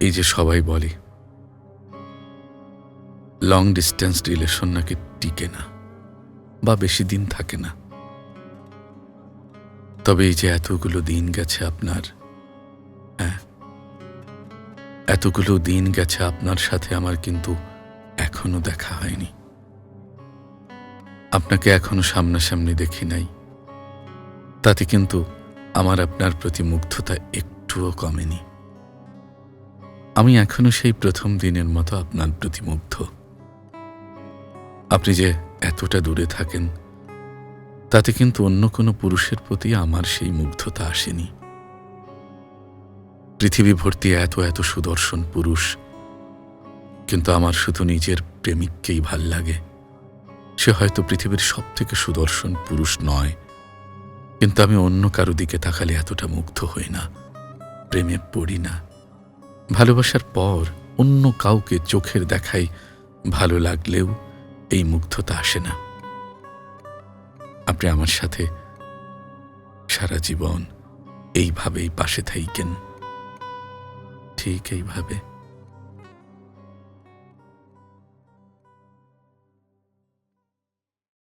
এই যে সবাই বলে লং ডিস্টেন্স রিলেশন নাকি টিকে না, বা বেশি দিন থাকে না। তবে এই যে এতগুলো দিন গেছে আপনার হ্যাঁ এতগুলো দিন গেছে আপনার সাথে আমার কিন্তু এখনও দেখা হয়নি। আপনাকে এখনও সামনাসামনি দেখি নাই। তাতে কিন্তু আমার আপনার প্রতি মুগ্ধতা একটুও কমেনি। আমি এখনও সেই প্রথম দিনের মতো আপনার প্রতি মুগ্ধ। আপনি যে এতটা দূরে থাকেন, তাতে কিন্তু অন্য কোনো পুরুষের প্রতি আমার সেই মুগ্ধতা আসেনি। পৃথিবী ভর্তি এত এত সুদর্শন পুরুষ, কিন্তু আমার শুধু নিজের প্রেমিককেই ভালো লাগে। সে হয়তো পৃথিবীর সব থেকে সুদর্শন পুরুষ নয়, কিন্তু আমি অন্য কারও দিকে তাকালে এতটা মুগ্ধ হই না, প্রেমে পড়ি না। ভালোবাসার পর অন্য কাউকে চোখের দেখাই ভালো লাগলেও এই মুগ্ধতা আসে না। আপনি আমার সাথে সারা জীবন এইভাবেই পাশে থাইকেন। ঠিক এইভাবে।